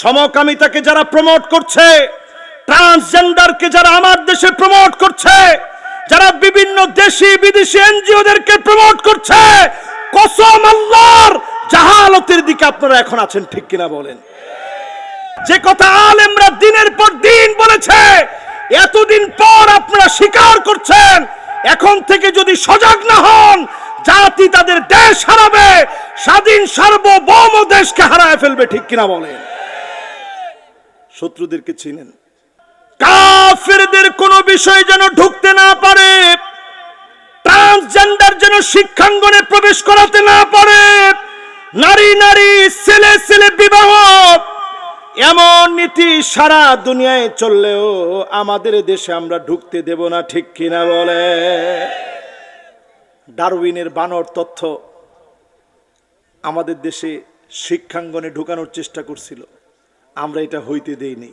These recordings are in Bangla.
সমকামিতাকে যারা প্রমোট করছে ট্রান্সজেন্ডারকে যারা আমার দেশে প্রমোট করছে, যারা বিভিন্ন দেশি বিদেশি এনজিওদেরকে প্রমোট করছে, কসম আল্লাহর জাহালতের দিকে আপনারা এখন আছেন ঠিক কিনা বলেন? যে কথা আলেমরা দিনের পর দিন বলেছে, এতদিন পর আপনারা স্বীকার করছেন, এখন থেকে যদি সজাগ না হন, জাতি তাদের দেশ হারাবে, স্বাধীন সার্বভৌম দেশকে হারায় ফেলবে ঠিক কিনা বলেন? শত্রুদেরকে চিনেন। কাফেরদের কোনো বিষয় যেন ঢুকতে না পারে ট্রান্সজেন্ডার যেন শিক্ষাঙ্গনে প্রবেশ করাতে না পারে, নারী নারী, ছেলে ছেলে বিবাহ, এমন নীতি সারা দুনিয়ায় চললেও আমাদের দেশে আমরা ঢুকতে দেব না, ঠিক কিনা বলে? ডারউইনের বানর তথ্য আমাদের দেশে শিক্ষাঙ্গনে ঢুকানোর চেষ্টা করছিল। আমরা এটা হইতে দেইনি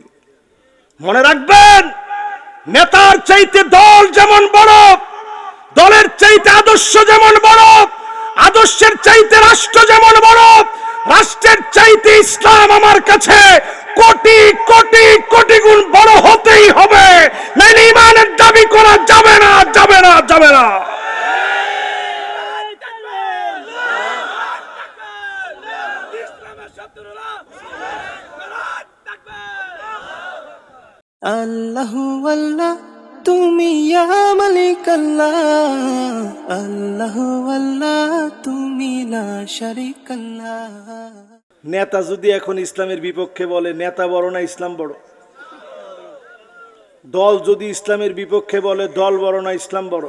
মনে রাখবেন, নেতার চাইতে দল যেমন বড়, দলের চাইতে আদর্শ যেমন বড়, আদর্শের চাইতে রাষ্ট্র যেমন বড়, রাষ্ট্রের চাইতে ইসলাম আমার কাছে কোটি কোটি কোটি গুণ বড় হতেই হবে। নাইলে ইমানের দাবি করা যাবে না যাবে না যাবে না। আল্লাহ আল্লাহ, তুমি মালিক আল্লাহ আল্লাহ, তুমি নেতা যদি এখন ইসলামের বিপক্ষে বলে, নেতা বড় না ইসলাম বড়? দল যদি ইসলামের বিপক্ষে বলে, দল বড় না ইসলাম বড়?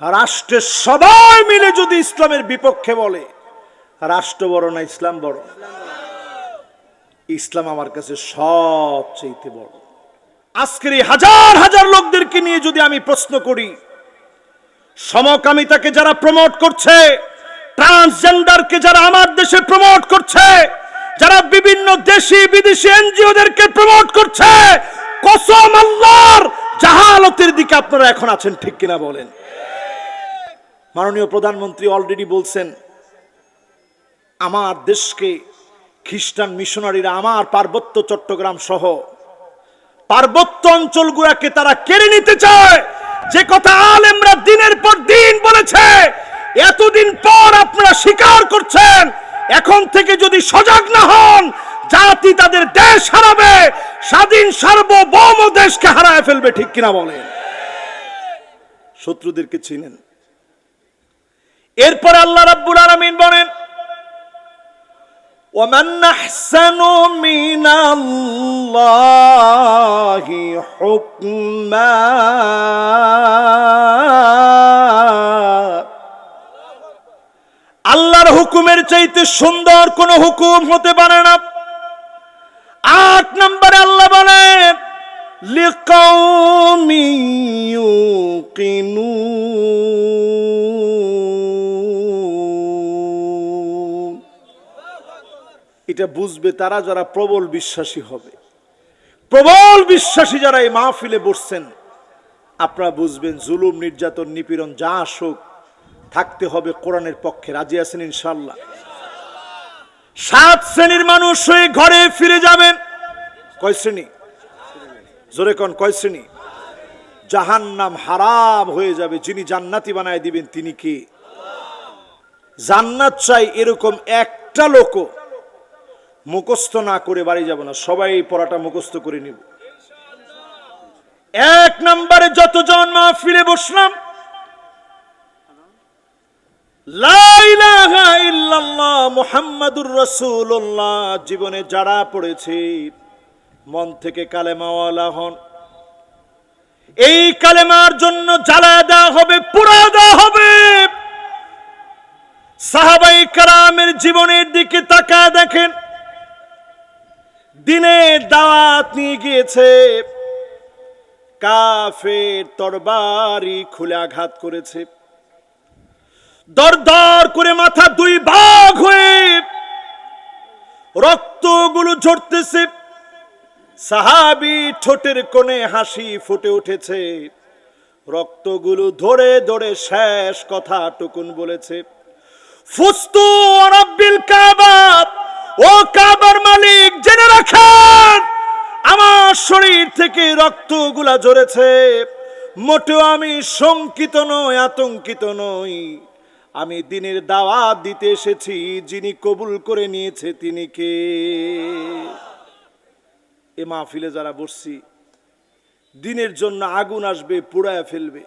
রাষ্ট্রের সবাই মিলে যদি ইসলামের বিপক্ষে বলে, রাষ্ট্র বড় না ইসলাম বড়? ইসলাম আমার কাছে সবচেয়ে বড়। আজকের এই হাজার হাজার লোকদেরকে নিয়ে যদি আমি প্রশ্ন করি, সমকামিতাকে যারা প্রমোট করছে ট্রান্সজেন্ডারকে যারা আমার দেশে প্রমোট করছে, যারা বিভিন্ন দেশি বিদেশি এনজিওদেরকে প্রমোট করছে, কসম আল্লাহর জাহালতের দিকে আপনারা এখন আছেন ঠিক কিনা বলেন। মাননীয় প্রধানমন্ত্রী অলরেডি বলছেন, আমার দেশকে খ্রিস্টান মিশনারিরা আমার পার্বত্য চট্টগ্রাম সহ পার্বত্য অঞ্চলগুলোকে তারা কেড়ে নিতে চায়। যে কথা আলেমরা দিনের পর দিন বলেছে, এতদিন পর আপনারা স্বীকার করছেন, এখন থেকে যদি সজাগ না হন, জাতি তাদের দেশ হারাবে, স্বাধীন সার্বভৌম দেশকে হারায় ফেলবে, ঠিক কিনা বলেন? শত্রুদেরকে চিনেন। এরপর আল্লাহ রাব্বুল আলামিন বলেন ومن احسن من الله حكما আল্লাহর হুকুমের চাইতে সুন্দর কোন হুকুম হতে পারে না আট নম্বরে আল্লাহ বলে লিকাউমি ইউকিনুন এটা বুঝবে তারা যারা প্রবল বিশ্বাসী হবে। প্রবল বিশ্বাসী যারা এই মাহফিলে বসছেন, আপনারা বুঝবেন জুলুম, নির্যাতন, নিপীড়ন যা আসুক, থাকতে হবে কোরআনের পক্ষে। রাজি আছেন ইনশাল্লাহ সাত শ্রেণির মানুষ হয়ে ঘরে ফিরে যাবেন। কয় শ্রেণি? জোরে কন, কয় শ্রেণি? জাহান্নাম হারাম হয়ে যাবে। যিনি জান্নাতি বানায় দিবেন, তিনি কে? জান্নাত চাই এরকম একটা লোকও মুখস্থ না করে বাড়ি যাব না, সবাই এই পড়াটা মুখস্থ করে নিব। এক নম্বরে যতজন বসলাম ইল্লাল্লাহ মুহাম্মাদুর রাসূলুল্লাহ, জীবনে যারা পড়েছে, মন থেকে কালেমাওয়ালা হন। এই কালেমার জন্য জ্বালা দেওয়া হবে, পুরা দেওয়া হবে। সাহাবাই কারামের জীবনের দিকে তাকা দেখেন দিনের দাওয়াত নিয়ে গিয়েছে। কাফের তরবারি খুলে আঘাত করেছে। দর দর করে মাথা দুই ভাগ হয়ে রক্তগুলো ঝরতেছে। সাহাবি ঠোঁটের কোণে হাসি ফুটে উঠেছে। রক্তগুলো ধরে ধরে শেষ কথা টুকুন বলেছে। ফুস্তু রব্বিল কাবা ও কাবার মালিক, জেনে রাখেন, আমার শরীর থেকে রক্তগুলা ঝরেছে। মোটেও আমি শঙ্কিত নই, আতঙ্কিত নই। আমি দিনের দাওয়াত দিতে এসেছি, যিনি কবুল করে নিয়েছে তিনি কে? এ মাহফিলে যারা বসছি, দিনের জন্য আগুন আসবে, পুড়ায় ফেলবে।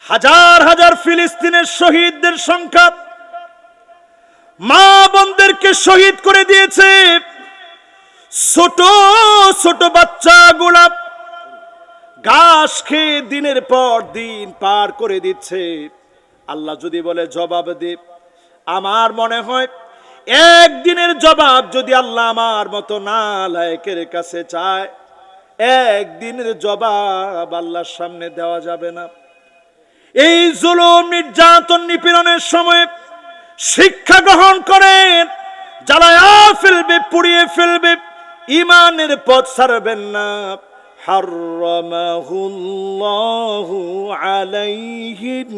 হাজার হাজার ফিলিস্তিনের শহীদদের সংখ্যা, মা বোনদেরকে শহীদ করে দিয়েছে। ছোট ছোট বাচ্চা গোলাপ ঘাস খেয়ে দিনের পর দিন পার করে দিচ্ছে। আল্লাহ যদি বলে জবাব দে। আমার মনে হয় একদিনের জবাব যদি আল্লাহ আমার মতো না লায়কের কাছে চায়, একদিনের জবাব আল্লাহর সামনে দেওয়া যাবে না। এই জুলুম, নির্যাতন, নিপীড়নের সময় শিক্ষা গ্রহণ করেন জ্বালায়া ফেলবে, পুড়িয়ে ফেলবে ইমানের পথ ছাড়বেন না। হাররামাহুল্লাহু আলাইহিন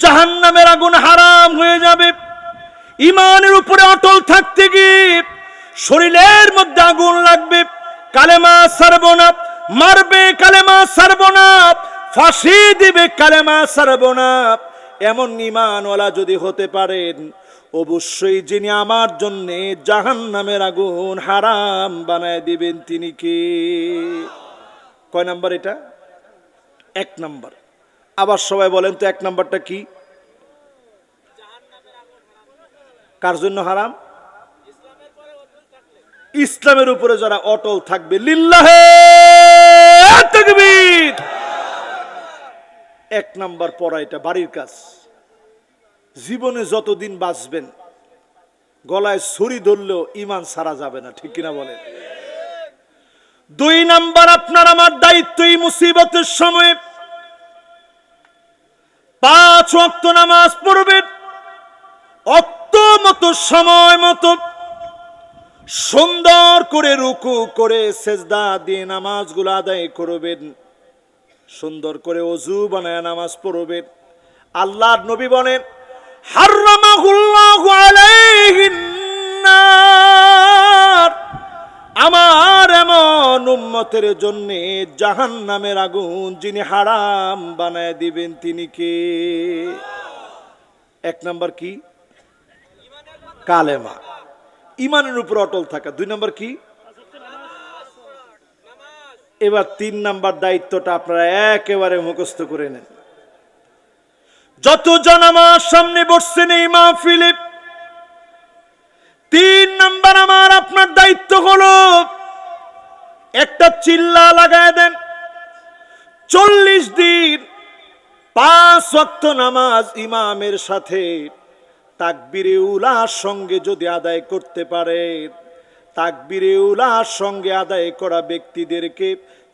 জাহান্নামের আগুন হারাম হয়ে যাবে। ইমানের উপরে অটল থাকতে গিয়ে শরীরের মধ্যে আগুন লাগবে। কালেমা সারব না, মারবে, কালেমা সারব না। ফাঁসি দিবে কালেমা সারব না এমন ইমানওয়ালা যদি হতে পারেন, অবশ্যই যিনি আমার জন্য জাহান নামের আগুন হারাম বানায় দিবেন, তিনি কে? কয় নাম্বার এটা? এক নাম্বার। আবার সবাই বলেন তো এক নাম্বারটা কি? কার জন্য হারাম? ইসলামের উপরে যারা অটল থাকবে, লিল্লাহে তাকবীর এক নাম্বার পড়া এটা, বাড়ির কাজ। জীবনে যতদিন বাঁচবেন, গলায় ছুরি ধরলেও ইমান সারা যাবে না, ঠিক কিনা বলেন? দুই নাম্বার আপনার আমার দায়িত্ব এই মুসিবতের সময়ে। পাঁচ ওয়াক্ত নামাজ পড়বেন, অক্ত মতো, সময় মতো, সুন্দর করে রুকু করে সেজদা দিয়ে নামাজগুলো আদায় করবেন। সুন্দর করে অজু বানায়, নামাজ পড়বেন আল্লাহর নবী আলাইহিন আমার এমন উম্মতের জন্য জাহান নামের আগুন যিনি হারাম বানায় দিবেন, তিনি কে? এক নাম্বার কি? কালেমা। ইমানের উপর অটল থাকা। দুই নাম্বার কি? এবার তিন নাম্বার দায়িত্বটা আপনারা একেবারে মুখস্থ করে নেন। যতজন আমার সামনে বসছেন এই মাহফিলে, তিন নাম্বার আমার আপনার দায়িত্ব হলো একটা চিল্লা লাগায় দেন। চল্লিশ দিন পাঁচ ওয়াক্ত নামাজ ইমামের সাথে তাকবিরে উলার সঙ্গে যদি আদায় করতে পারে তাকবিরে উলার সঙ্গে আদায় করা ব্যক্তিদেরকে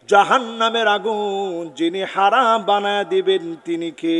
জাহান নামের আগুন যিনি হারা বানায় দিবেন তিনি কে?